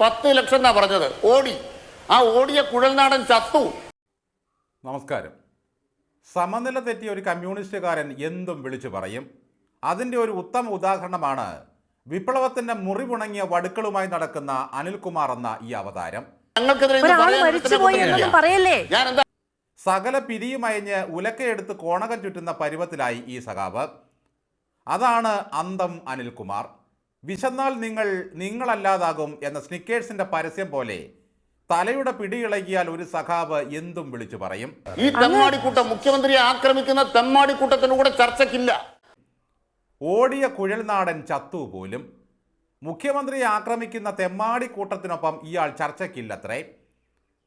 പത്ത് ലക്ഷം എന്നാ പറഞ്ഞത്? ഓടി. ആ ഓടിയ കുഴൽനാടൻ ചത്തു. നമസ്കാരം. സമനില തെറ്റിയ ഒരു കമ്മ്യൂണിസ്റ്റുകാരൻ എന്തും വിളിച്ചു പറയും. അതിന്റെ ഒരു ഉത്തമ ഉദാഹരണമാണ് വിപ്ലവത്തിന്റെ മുറിവുണങ്ങിയ വടുക്കളുമായി നടക്കുന്ന അനിൽകുമാർ എന്ന ഈ അവതാരം. സകല പിരിയുമയഞ്ഞ് ഉലക്കയെടുത്ത് കോണകം ചുറ്റുന്ന പരുവത്തിലായി ഈ സഖാവ്. അതാണ് അന്തം അനിൽകുമാർ. വിശന്നാൽ നിങ്ങൾ നിങ്ങളല്ലാതാകും എന്ന സ്നിക്കേഴ്സിന്റെ പരസ്യം പോലെ തലയുടെ പിടിയിളകിയാൽ ഒരു സഖാവ് എന്തും വിളിച്ചു പറയും. ഈ തെമ്മാടിക്കൂട്ടം മുഖ്യമന്ത്രിയെ ആക്രമിക്കുന്ന തെമ്മാടിക്കൂട്ടത്തിന് കൂടെ ചർച്ചയ്ക്കില്ല. ഓടിയ കുഴൽനാടൻ ചത്തു പോലും. മുഖ്യമന്ത്രിയെ ആക്രമിക്കുന്ന തെമ്മാടി കൂട്ടത്തിനൊപ്പം ഇയാൾ ചർച്ചയ്ക്കില്ലത്രേ.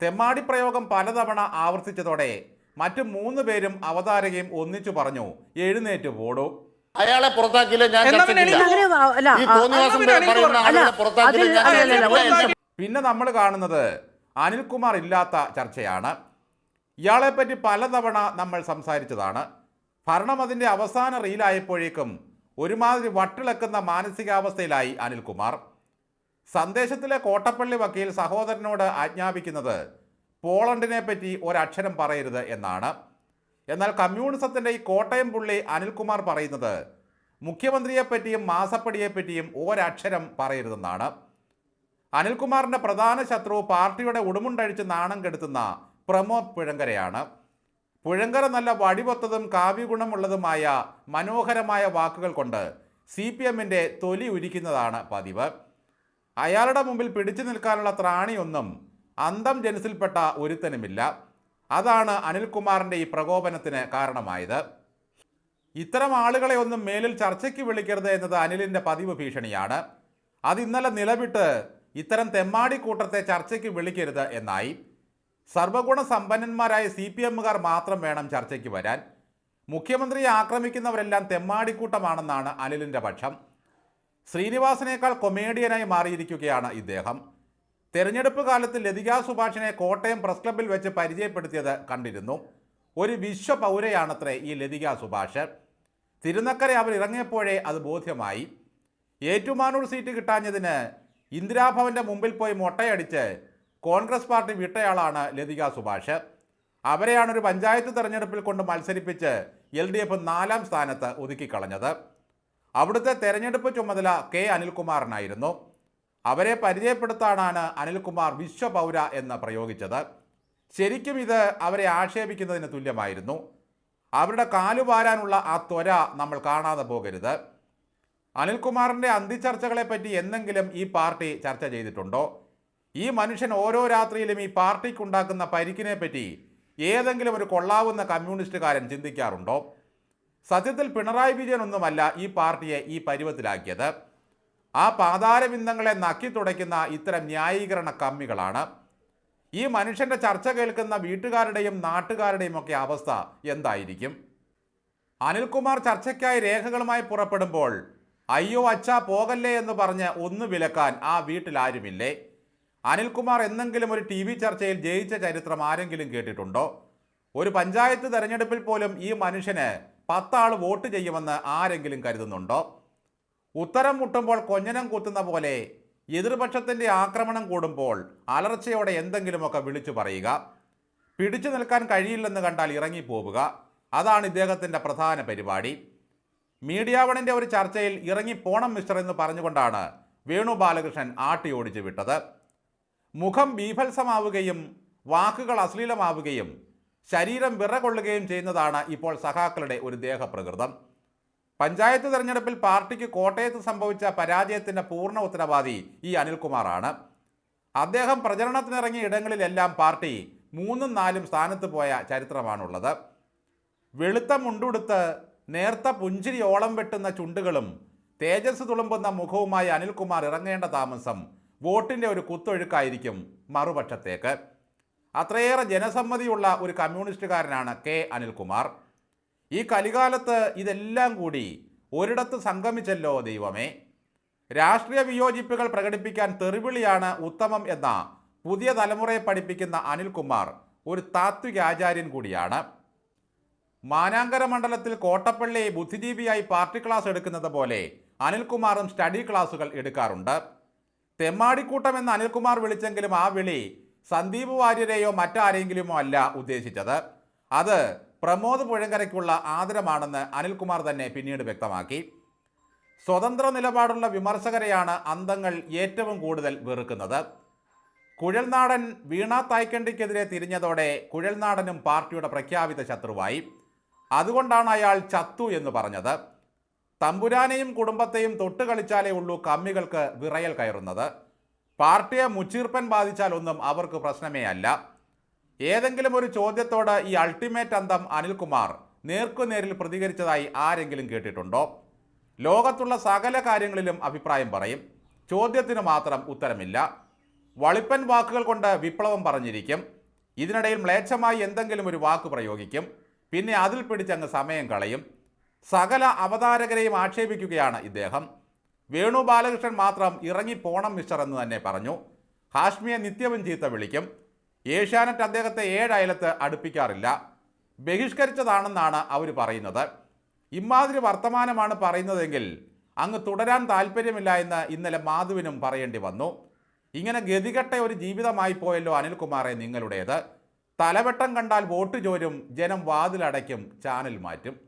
തെമ്മാടി പ്രയോഗം പലതവണ ആവർത്തിച്ചതോടെ മറ്റു മൂന്ന് പേരും അവതാരകയും ഒന്നിച്ചു പറഞ്ഞു എഴുന്നേറ്റ് പോടൂ. അയാളെ പുറത്താക്കിയില്ല ഞാൻ പിന്നെ നമ്മൾ കാണുന്നത് അനിൽകുമാർ ഇല്ലാത്ത ചർച്ചയാണ്. ഇയാളെ പറ്റി പലതവണ നമ്മൾ സംസാരിച്ചതാണ്. ഭരണം അതിന്റെ അവസാന റീലായപ്പോഴേക്കും ഒരുമാതിരി വട്ടിളക്കുന്ന മാനസികാവസ്ഥയിലായി അനിൽകുമാർ. സന്ദേശത്തിലെ കോട്ടപ്പള്ളി വക്കീൽ സഹോദരനോട് ആജ്ഞാപിക്കുന്നത് പോളണ്ടിനെ പറ്റി ഒരക്ഷരം പറയരുത് എന്നാണ്. എന്നാൽ കമ്മ്യൂണിസത്തിന്റെ ഈ കോട്ടയം പുള്ളി അനിൽകുമാർ പറയുന്നത് മുഖ്യമന്ത്രിയെപ്പറ്റിയും മാസപ്പടിയെപ്പറ്റിയും ഒരക്ഷരം പറയരുതെന്നാണ്. അനിൽകുമാറിന്റെ പ്രധാന ശത്രു പാർട്ടിയുടെ ഉടുമുണ്ടഴിച്ച് നാണം കെടുത്തുന്ന പ്രമോദ് പുഴങ്കരയാണ്. പുഴങ്കര നല്ല വടിവൊത്തതും കാവ്യഗുണമുള്ളതുമായ മനോഹരമായ വാക്കുകൾ കൊണ്ട് സി പി എമ്മിന്റെ തൊലി ഉരിക്കുന്നതാണ് പതിവ്. അയാളുടെ മുമ്പിൽ പിടിച്ചു നിൽക്കാനുള്ള ത്രാണിയൊന്നും അന്തം ജനസിൽപ്പെട്ട ഒരുത്തനുമില്ല. അതാണ് അനിൽകുമാറിന്റെ ഈ പ്രകോപനത്തിന് കാരണമായത്. ഇത്തരം ആളുകളെ ഒന്നും മേലിൽ ചർച്ചയ്ക്ക് വിളിക്കരുത് എന്നത് അനിലിന്റെ പതിവ് ഭീഷണിയാണ്. അത് ഇന്നലെ നിലവിട്ട് ഇത്തരം തെമ്മാടി കൂട്ടത്തെ ചർച്ചയ്ക്ക് വിളിക്കരുത് എന്നായി. സർവഗുണ സമ്പന്നന്മാരായ സി പി എമ്മുകാർ മാത്രം വേണം ചർച്ചയ്ക്ക് വരാൻ. മുഖ്യമന്ത്രിയെ ആക്രമിക്കുന്നവരെല്ലാം തെമ്മാടിക്കൂട്ടമാണെന്നാണ് അനിലിന്റെ പക്ഷം. ശ്രീനിവാസനേക്കാൾ കൊമേഡിയനായി മാറിയിരിക്കുകയാണ് ഇദ്ദേഹം. തെരഞ്ഞെടുപ്പ് കാലത്ത് ലതിക സുഭാഷിനെ കോട്ടയം പ്രസ് ക്ലബ്ബിൽ വെച്ച് പരിചയപ്പെടുത്തിയത് കണ്ടിരുന്നു. ഒരു വിശ്വ പൗരയാണത്രേ ഈ ലതിക സുഭാഷ്. തിരുനക്കര അവർ ഇറങ്ങിയപ്പോഴേ അത് ബോധ്യമായി. ഏറ്റുമാനൂർ സീറ്റ് കിട്ടാഞ്ഞതിന് ഇന്ദിരാഭവന്റെ മുമ്പിൽ പോയി മൊട്ടയടിച്ച് കോൺഗ്രസ് പാർട്ടി വിട്ടയാളാണ് ലതിക സുഭാഷ്. അവരെയാണ് ഒരു പഞ്ചായത്ത് തെരഞ്ഞെടുപ്പിൽ കൊണ്ട് മത്സരിപ്പിച്ച് എൽ ഡി എഫ് നാലാം സ്ഥാനത്ത് ഒതുക്കിക്കളഞ്ഞത്. അവിടുത്തെ തെരഞ്ഞെടുപ്പ് ചുമതല കെ അനിൽകുമാറിനായിരുന്നു. അവരെ പരിചയപ്പെടുത്താനാണ് അനിൽകുമാർ വിശ്വപൗര എന്ന് പ്രയോഗിച്ചത്. ശരിക്കും ഇത് അവരെ ആക്ഷേപിക്കുന്നതിന് തുല്യമായിരുന്നു. അവരുടെ കാലുവാരാനുള്ള ആ ത്വര നമ്മൾ കാണാതെ പോകരുത്. അനിൽകുമാറിന്റെ അന്തിച്ചർച്ചകളെ പറ്റി എന്തെങ്കിലും ഈ പാർട്ടി ചർച്ച ചെയ്തിട്ടുണ്ടോ? ഈ മനുഷ്യൻ ഓരോ രാത്രിയിലും ഈ പാർട്ടിക്കുണ്ടാക്കുന്ന പരിക്കിനെ പറ്റി ഏതെങ്കിലും ഒരു കൊള്ളാവുന്ന കമ്മ്യൂണിസ്റ്റുകാരൻ ചിന്തിക്കാറുണ്ടോ? സത്യത്തിൽ പിണറായി വിജയൻ ഒന്നുമല്ല ഈ പാർട്ടിയെ ഈ പരുവത്തിലാക്കിയത്. ആ പാതാരബിന്ദങ്ങളെ നക്കി തുടയ്ക്കുന്ന ഇത്തരം ന്യായീകരണ കമ്മികളാണ്. ഈ മനുഷ്യന്റെ ചർച്ച കേൾക്കുന്ന വീട്ടുകാരുടെയും നാട്ടുകാരുടെയും ഒക്കെ അവസ്ഥ എന്തായിരിക്കും? അനിൽകുമാർ ചർച്ചയ്ക്കായി രേഖകളുമായി പുറപ്പെടുമ്പോൾ അയ്യോ അച്ഛാ പോകല്ലേ എന്ന് പറഞ്ഞ് ഒന്ന് വിലക്കാൻ ആ വീട്ടിലാരുമില്ലേ അനിൽകുമാർ എന്തെങ്കിലും ഒരു ടി വി ചർച്ചയിൽ ജയിച്ച ചരിത്രം ആരെങ്കിലും കേട്ടിട്ടുണ്ടോ? ഒരു പഞ്ചായത്ത് തെരഞ്ഞെടുപ്പിൽ പോലും ഈ മനുഷ്യന് പത്താൾ വോട്ട് ചെയ്യുമെന്ന് ആരെങ്കിലും കരുതുന്നുണ്ടോ? ഉത്തരം മുട്ടുമ്പോൾ കൊഞ്ഞനം കൂത്തുന്ന പോലെ എതിർപക്ഷത്തിന്റെ ആക്രമണം കൂടുമ്പോൾ അലർച്ചയോടെ എന്തെങ്കിലുമൊക്കെ വിളിച്ചു പറയുക. പിടിച്ചു നിൽക്കാൻ കഴിയില്ലെന്ന് കണ്ടാൽ ഇറങ്ങിപ്പോവുക. അതാണ് ഇദ്ദേഹത്തിന്റെ പ്രധാന പരിപാടി. മീഡിയ വണിന്റെ ഒരു ചർച്ചയിൽ ഇറങ്ങിപ്പോണം മിസ്റ്റർ എന്ന് പറഞ്ഞുകൊണ്ടാണ് വേണു ബാലകൃഷ്ണൻ ആട്ടി ഓടിച്ചു വിട്ടത്. മുഖം ബീഭത്സമാവുകയും വാക്കുകൾ അശ്ലീലമാവുകയും ശരീരം വിറകൊള്ളുകയും ചെയ്യുന്നതാണ് ഇപ്പോൾ സഖാക്കളുടെ ഒരു ദേഹപ്രകൃതം. പഞ്ചായത്ത് തെരഞ്ഞെടുപ്പിൽ പാർട്ടിക്ക് കോട്ടയത്ത് സംഭവിച്ച പരാജയത്തിന്റെ പൂർണ ഉത്തരവാദി ഈ അനിൽകുമാറാണ്. അദ്ദേഹം പ്രചരണത്തിനിറങ്ങിയ ഇടങ്ങളിലെല്ലാം പാർട്ടി മൂന്നും നാലും സ്ഥാനത്ത് പോയ ചരിത്രമാണുള്ളത്. വെളുത്ത മുണ്ടുടുത്ത് നേർത്ത പുഞ്ചിരി ഓളം വെട്ടുന്ന ചുണ്ടുകളും തേജസ് തുളുമ്പുന്ന മുഖവുമായി അനിൽകുമാർ ഇറങ്ങേണ്ട താമസം വോട്ടിന്റെ ഒരു കുത്തൊഴുക്കായിരിക്കും മറുപക്ഷത്തേക്ക്. അത്രയേറെ ജനസമ്മതിയുള്ള ഒരു കമ്മ്യൂണിസ്റ്റുകാരനാണ് കെ അനിൽകുമാർ. ഈ കലികാലത്ത് ഇതെല്ലാം കൂടി ഒരിടത്ത് സംഗമിച്ചല്ലോ ദൈവമേ. രാഷ്ട്രീയ വിയോജിപ്പുകൾ പ്രകടിപ്പിക്കാൻ തെറിവിളിയാണ് ഉത്തമം എന്ന പുതിയ തലമുറയെ പഠിപ്പിക്കുന്ന അനിൽകുമാർ ഒരു താത്വിക ആചാര്യൻ കൂടിയാണ്. മാനാങ്കര മണ്ഡലത്തിൽ കോട്ടപ്പള്ളി ബുദ്ധിജീവിയായി പാർട്ടി ക്ലാസ് എടുക്കുന്നത് പോലെ അനിൽകുമാറും സ്റ്റഡി ക്ലാസുകൾ എടുക്കാറുണ്ട്. തെമ്മാടിക്കൂട്ടം എന്ന് അനിൽകുമാർ വിളിച്ചെങ്കിലും ആ വിളി സന്ദീപ് വാര്യരെയോ മറ്റാരെങ്കിലുമോ അല്ല ഉദ്ദേശിച്ചത്. അത് പ്രമോദ് പുഴങ്കരയ്ക്കുള്ള ആദരമാണെന്ന് അനിൽകുമാർ തന്നെ പിന്നീട് വ്യക്തമാക്കി. സ്വതന്ത്ര നിലപാടുള്ള വിമർശകരെയാണ് അന്തങ്ങൾ ഏറ്റവും കൂടുതൽ വെറുക്കുന്നത്. കുഴൽനാടൻ വീണ തായ്ക്കണ്ടിക്കെതിരെ തിരിഞ്ഞതോടെ കുഴൽനാടനും പാർട്ടിയുടെ പ്രഖ്യാപിത ശത്രുവായി. അതുകൊണ്ടാണ് അയാൾ ചത്തു എന്ന് പറഞ്ഞത്. തമ്പുരാനെയും കുടുംബത്തെയും തൊട്ട് കളിച്ചാലേ ഉള്ളൂ കമ്മികൾക്ക് വിറയൽ കയറുന്നത്. പാർട്ടിയെ മുച്ചീർപ്പൻ ബാധിച്ചാൽ ഒന്നും അവർക്ക് പ്രശ്നമേ അല്ല ഏതെങ്കിലും ഒരു ചോദ്യത്തോട് ഈ അൾട്ടിമേറ്റ് അന്തം അനിൽകുമാർ നേർക്കുനേരിൽ പ്രതികരിച്ചതായി ആരെങ്കിലും കേട്ടിട്ടുണ്ടോ? ലോകത്തുള്ള സകല കാര്യങ്ങളിലും അഭിപ്രായം പറയും. ചോദ്യത്തിന് മാത്രം ഉത്തരമില്ല. വളിപ്പൻ വാക്കുകൾ കൊണ്ട് വിപ്ലവം പറഞ്ഞിരിക്കും. ഇതിനിടയിൽ മ്ലേച്ഛമായി എന്തെങ്കിലും ഒരു വാക്ക് പ്രയോഗിക്കും. പിന്നെ അതിൽ പിടിച്ചങ്ങ് സമയം കളയും. സകല അവതാരകരെയും ആക്ഷേപിക്കുകയാണ് ഇദ്ദേഹം. വേണു ബാലകൃഷ്ണൻ മാത്രം ഇറങ്ങിപ്പോണം മിസ്റ്റർ എന്ന് തന്നെ പറഞ്ഞു. ഹാഷ്മിയെ നിത്യവും ചീത്ത വിളിക്കും. ഏഷ്യാനെറ്റ് അദ്ദേഹത്തെ ഏഴ് അയലത്ത് അടുപ്പിക്കാറില്ല. ബഹിഷ്കരിച്ചതാണെന്നാണ് അവർ പറയുന്നത്. ഇമാതിരി വർത്തമാനമാണ് പറയുന്നതെങ്കിൽ അങ്ങ് തുടരാൻ താല്പര്യമില്ല എന്ന് ഇന്നലെ മാധുവിനും പറയേണ്ടി വന്നു. ഇങ്ങനെ ഗതികെട്ട ഒരു ജീവിതമായി പോയല്ലോ അനിൽകുമാറെ നിങ്ങളുടേത്. തലവെട്ടം കണ്ടാൽ വോട്ട് ചോരും ജനം വാതിലടയ്ക്കും ചാനൽ മാറ്റും.